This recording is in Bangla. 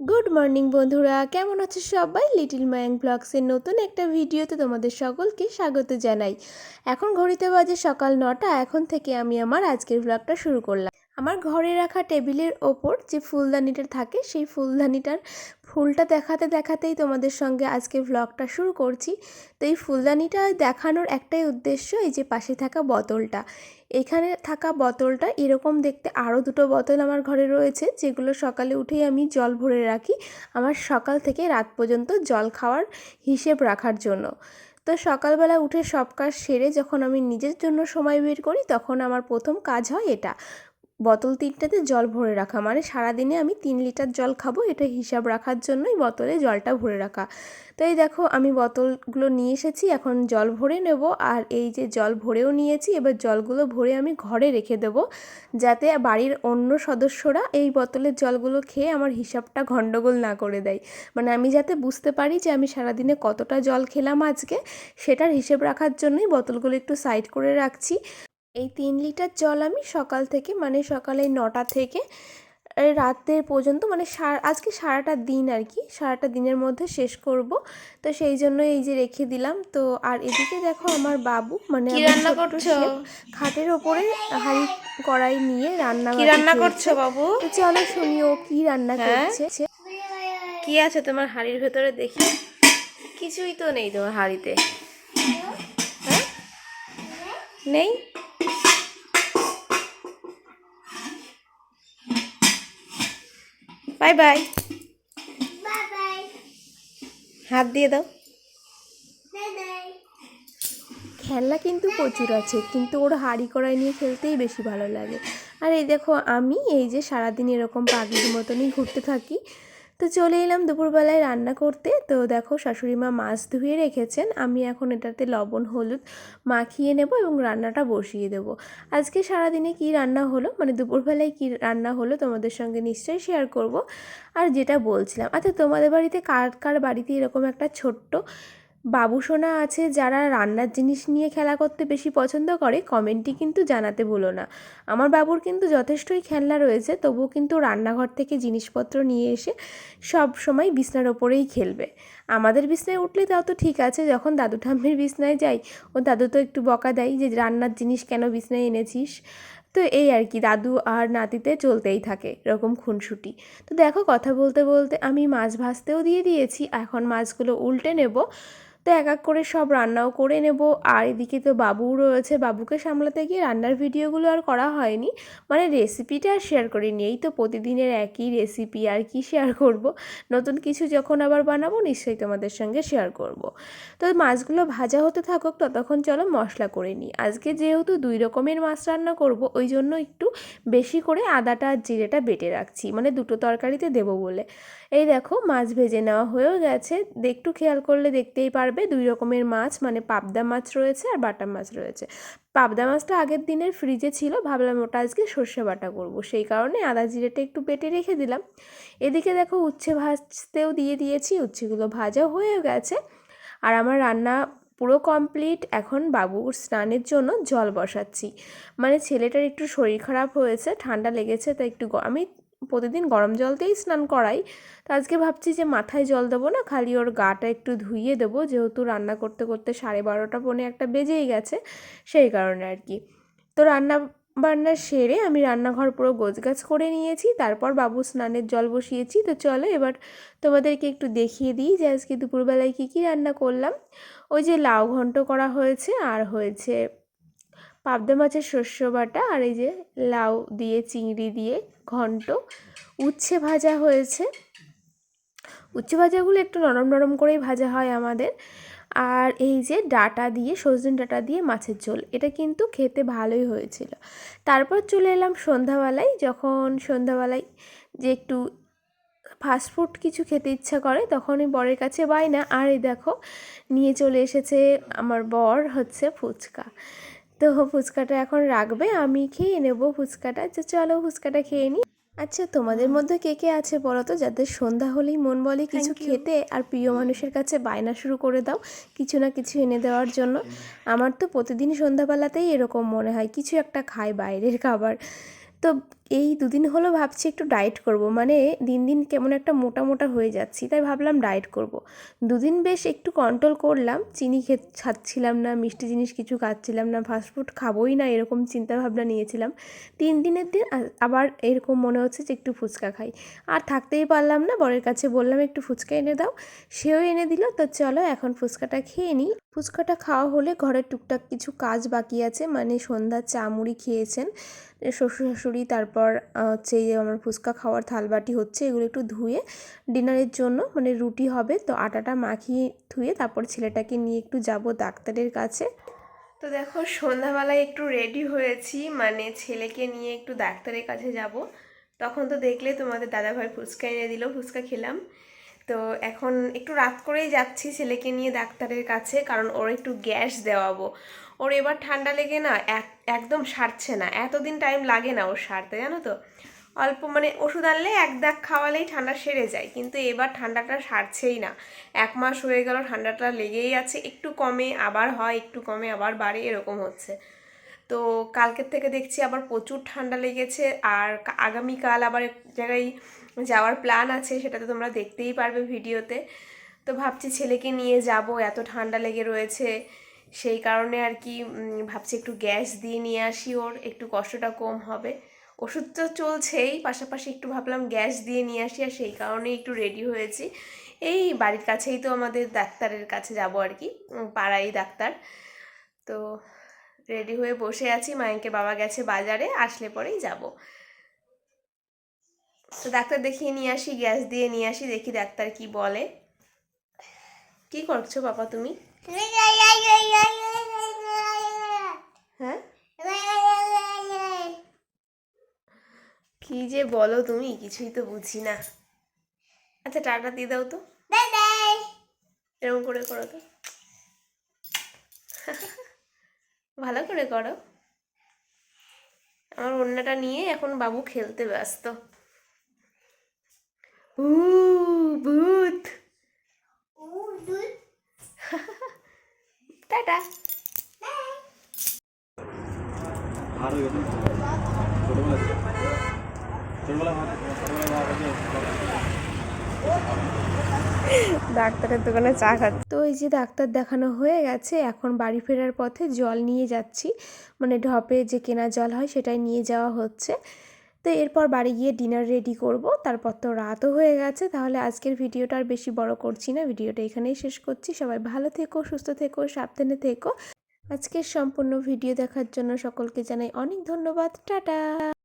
গুড মর্নিং বন্ধুরা, কেমন আছে সবাই? লিটিল মায়াং ব্লগসের নতুন একটা ভিডিওতে তোমাদের সকলকে স্বাগত জানাই। এখন ঘড়িতে বাজে সকাল নটা, এখন থেকে আমি আমার আজকের ব্লগটা শুরু করলাম। আমার ঘরে রাখা টেবিলের ওপর যে ফুলদানিটা থাকে, সেই ফুলদানিটার ফুলটা দেখাতে দেখাতেই তোমাদের সঙ্গে আজকে ব্লগটা শুরু করছি। তো এই ফুলদানিটা দেখানোর একটাই উদ্দেশ্য এই যে পাশে থাকা বোতলটা। এখানে থাকা বোতলটা এরকম দেখতে আরও দুটো বোতল আমার ঘরে রয়েছে, যেগুলো সকালে উঠেই আমি জল ভরে রাখি আমার সকাল থেকে রাত পর্যন্ত জল খাওয়ার হিসেব রাখার জন্য। তো সকালবেলা উঠে সব কাজ সেরে যখন আমি নিজের জন্য সময় বের করি, তখন আমার প্রথম কাজ হয় এটা। বোতল তিনটাতে জল ভরে রাখা। মানে সারাদিনে আমি তিন লিটার জল খাব, এটা হিসাব রাখার জন্যই বোতলে জলটা ভরে রাখা। তো এই দেখো, আমি বোতলগুলো নিয়ে এসেছি, এখন জল ভরে নেব, আর এই যে জল ভরেও নিয়েছি, এবার জলগুলো ভরে আমি ঘরে রেখে দেব, যাতে বাড়ির অন্য সদস্যরা এই বোতলের জলগুলো খেয়ে আমার হিসাবটা গণ্ডগোল না করে দেয়। মানে আমি যাতে বুঝতে পারি যে আমি সারাদিনে কতটা জল খেলাম আজকে, সেটার হিসেব রাখার জন্যই বোতলগুলো একটু সাইড করে রাখছি। এই তিন লিটার জল আমি সকাল থেকে মানে সকালে নটা থেকে রাতের পর্যন্ত মানে আজকে সারাটা দিন আর কি সারাটা দিনের মধ্যে শেষ করব। তো সেই জন্য এই যে রেখে দিলাম। তো আর এদিকে দেখো আমার বাবু মানে রান্না করছ? খাটের ওপরে হাঁড়ি কড়াই নিয়ে রান্না কি রান্না করছ। বাবু? চলো শুনি ও কি রান্না হ্যাঁ? করছে? কি আছে তোমার হাড়ির ভেতরে দেখি? কিছুই তো নেই তোমার হাড়িতে। হ্যাঁ? নেই? বাই বাই হাত দিয়ে দাও। খেলনা কিন্তু প্রচুর আছে কিন্তু ওর হাড়ি কড়াই নিয়ে খেলতেই বেশি ভালো লাগে। আর এই দেখো আমি এই যে সারাদিন এরকম পাগলির মতনই ঘুরতে থাকি তো চলে এলাম দুপুরবেলায় রান্না করতে। তো দেখো শাশুড়ি মা মাছ ধুয়ে রেখেছেন। আমি এখন এটাতে লবণ, হলুদ মাখিয়ে নেব এবং রান্নাটা বসিয়ে দেবো। আজকে সারাদিনে কি রান্না হলো? মানে দুপুরবেলায় কি রান্না হলো তোমাদের সঙ্গে নিশ্চয়ই শেয়ার করব। আর যেটা বলছিলাম আচ্ছা তোমাদের বাড়িতে কার কার বাড়িতে এরকম একটা ছোট্ট বাবুসোনা আছে যারা রান্নার জিনিস নিয়ে খেলা করতে বেশি পছন্দ করে, কমেন্টটি কিন্তু জানাতে ভুলো না। আমার বাবুর কিন্তু যথেষ্টই খেলনা রয়েছে, তবুও কিন্তু রান্নাঘর থেকে জিনিসপত্র নিয়ে এসে সব সময় বিছনার ওপরেই খেলবে। আমাদের বিছনায় উঠলে তাও তো ঠিক আছে, যখন দাদু ঠাম্মির বিছনায় যাই, ও দাদু তো একটু বকা দেয় যে, রান্নার জিনিস কেন বিছনায় এনেছিস? তো এই আর কি, দাদু আর নাতিতে চলতেই থাকে এরকম খুনসুটি। তো দেখো, কথা বলতে বলতে আমি মাছ ভাজতেও দিয়ে দিয়েছি, এখন মাছগুলো উল্টে নেব। তো এক এক করে সব রান্নাও করে নেব। আর এদিকে তো বাবুও রয়েছে। বাবুকে সামলাতে গিয়ে রান্নার ভিডিওগুলো আর করা হয়নি। মানে রেসিপিটা আর শেয়ার করিনি। এই তো প্রতিদিনের একই রেসিপি আর কি শেয়ার করব। নতুন কিছু যখন আবার বানাবো, নিশ্চয়ই তোমাদের সঙ্গে শেয়ার করব। তো মাছগুলো ভাজা হতে থাকুক, ততক্ষণ চলো মশলা করে নিই। আজকে যেহেতু দুই রকমের মাছ রান্না করব, ওই জন্য একটু বেশি করে আদাটা আর জিরেটা বেটে রাখছি। মানে দুটো তরকারিতে দেবো বলে। এই দেখো, মাছ ভেজে নেওয়া হয়েও গেছে। একটু খেয়াল করলে দেখতেই পারবে। দুই রকমের মাছ মানে পাবদা মাছ রয়েছে আর বাটা মাছ রয়েছে। পাবদা মাছটা আগের দিনের ফ্রিজে ছিল, ভাবলাম ওটা আজকে সর্ষে বাটা করব। সেই কারণে আদা জিরেটা একটু বেটে রেখে দিলাম। এদিকে দেখো উচ্ছে ভাজতেও দিয়ে দিয়েছি, উচ্ছেগুলো ভাজাও হয়ে গেছে। আর আমার রান্না পুরো কমপ্লিট এখন বাবুর স্নানের জন্য জল বসাচ্ছি। মানে ছেলেটার একটু শরীর খারাপ হয়েছে, ঠান্ডা লেগেছে, তাই একটু আমি প্রতিদিন গরম জলতেই স্নান করাই। তো আজকে ভাবছি যে মাথায় জল দেবো না, খালি ওর গাটা একটু ধুইয়ে দেবো, যেহেতু রান্না করতে করতে সাড়ে বারোটা পনে একটা বেজেই গেছে, সেই কারণে আর কি। তো রান্না বান্না সেরে আমি রান্নাঘর পুরো গোছগাছ করে নিয়েছি, তারপর বাবু স্নানের জল বসিয়েছি। তো চলো এবার তোমাদেরকে একটু দেখিয়ে দিই যে আজকে দুপুরবেলায় কী কী রান্না করলাম। ওই যে লাউ ঘন্ট করা হয়েছে, আর হয়েছে পাবদা মাছের শস্য বাটা আর এই যে লাউ দিয়ে, চিংড়ি দিয়ে ঘন্ট। উচ্ছে ভাজা হয়েছে। উচ্ছে ভাজাগুলো একটু নরম নরম করেই ভাজা হয় আমাদের। আর এই যে ডাটা দিয়ে, সজনে ডাটা দিয়ে মাছের ঝোল, এটা কিন্তু খেতে ভালোই হয়েছিল। তারপর চলে এলাম সন্ধ্যাবেলায়, যখন সন্ধ্যাবেলায় যে একটু ফাস্টফুড কিছু খেতে ইচ্ছা করে, তখনই বরের কাছে বাই না আর এই দেখো, নিয়ে চলে এসেছে আমার বর হচ্ছে ফুচকা। তো ফুচকাটা এখন রাখবে আমি খেয়ে নেব ফুচকাটা। যে চলো ফুচকাটা খেয়ে নিই আচ্ছা তোমাদের মধ্যে কে কে আছে বলো তো? যাদের সন্ধ্যা হলেই মন বলে কিছু খেতে আর প্রিয় মানুষের কাছে বায়না শুরু করে দাও কিছু না কিছু এনে দেওয়ার জন্য। আমার তো প্রতিদিন সন্ধ্যাবেলাতেই এরকম মনে হয় কিছু একটা খায় বাইরের খাবার। তো এই দুদিন হলো ভাবছি একটু ডায়েট করব। মানে দিন দিন কেমন একটা মোটা মোটা হয়ে যাচ্ছি, তাই ভাবলাম ডায়েট করব। দুদিন বেশ একটু কন্ট্রোল করলাম, চিনি খে খাচ্ছিলাম না, মিষ্টি জিনিস কিছু খাচ্ছিলাম না ফাস্টফুড খাবোই না, এরকম চিন্তাভাবনা নিয়েছিলাম। তিন দিনের দিন আবার এরকম মনে হচ্ছে যে একটু ফুচকা খাই। আর থাকতেই পারলাম না, বরের কাছে বললাম, একটু ফুচকা এনে দাও। সেও এনে দিল, তো চলো এখন ফুচকাটা খেয়ে নিই। ফুচকাটা খাওয়া হলে ঘরের টুকটাক কিছু কাজ বাকি আছে মানে সন্ধ্যার চা মুড়ি খেয়েছেন শ্বশুর শাশুড়ি তারপর আহ, হচ্ছে এই যে আমার ফুচকা খাওয়ার থালবাটি হচ্ছে এগুলো একটু ধুয়ে ডিনারের জন্য মানে রুটি হবে তো আটাটা মাখিয়ে ধুয়ে তারপর ছেলেটাকে নিয়ে একটু যাব ডাক্তারের কাছে। তো দেখো সন্ধ্যাবেলায় একটু রেডি হয়েছি মানে ছেলেকে নিয়ে একটু ডাক্তারের কাছে যাব। তখন তো দেখলে তোমাদের দাদাভাই ফুচকা এনে দিল ফুচকা খেলাম। তো এখন একটু রাত করেই যাচ্ছি ছেলেকে নিয়ে ডাক্তারের কাছে কারণ ওর একটু গ্যাস দেওয়াবো। ওর এবার ঠান্ডা লেগে না এক, একদম সারছে না। এতদিন টাইম লাগে না ওর সারতে, জানো তো? অল্প মানে ওষুধ আনলে এক দাগ খাওয়ালেই ঠান্ডা সেরে যায়, কিন্তু এবার ঠান্ডাটা সারছেই না। এক মাস হয়ে গেল ঠান্ডাটা লেগেই আছে, একটু কমে আবার হয়, একটু কমে আবার বাড়ে, এরকম হচ্ছে। তো কালকের থেকে দেখছি আবার প্রচুর ঠান্ডা লেগেছে, আর আগামীকাল আবার এক জায়গায় যাওয়ার প্ল্যান আছে, সেটা তো তোমরা দেখতেই পারবে ভিডিওতে। তো ভাবছি ছেলেকে নিয়ে যাব, এত ঠান্ডা লেগে রয়েছে। সেই কারণে আর কি ভাবছি একটু গ্যাস দিয়ে নিয়ে আসি ওর, একটু কষ্টটা কম হবে। ওষুধ তো চলছেই, পাশাপাশি একটু ভাবলাম গ্যাস দিয়ে নিয়ে আসি আর সেই কারণেই একটু রেডি হয়েছি। এই বাড়ির কাছেই তো আমাদের ডাক্তারের কাছে যাব আর কি পাড়াই ডাক্তার। তো রেডি হয়ে বসে আছি, মায়েকে বাবা গেছে বাজারে, আসলে পরেই যাব। তো ডাক্তার দেখিয়ে নিয়ে আসি, গ্যাস দিয়ে নিয়ে আসি, দেখি ডাক্তার কি বলে। কি করছ বাবা তুমি? হ্যাঁ? কি যে বলো তুমি, কিছুই তো বুঝি না। আচ্ছা টাটা দিয়ে দাও তো। এরকম করে করো তো। ভালো করে করো। আমার অন্যটা নিয়ে এখন বাবু খেলতে ব্যস্ত। ভূত? টাটা। ডাক্তারের দোকানে চা খাচ্ছি। তো এই যে ডাক্তার দেখানো হয়ে গেছে, এখন বাড়ি ফেরার পথে জল নিয়ে যাচ্ছি। মানে ঢপে যে কেনা জল হয় সেটাই নিয়ে যাওয়া হচ্ছে। তো এরপর বাড়ি গিয়ে ডিনার রেডি করব। তারপর তো রাতও হয়ে গেছে, তাহলে আজকের ভিডিওটা আর বেশি বড় করছি না। ভিডিওটা এখানেই শেষ করছি। সবাই ভালো থেকো, সুস্থ থেকো, সাবধানে থেকো। আজকের সম্পূর্ণ ভিডিও দেখার জন্য সকলকে জানাই অনেক ধন্যবাদ। টাটা!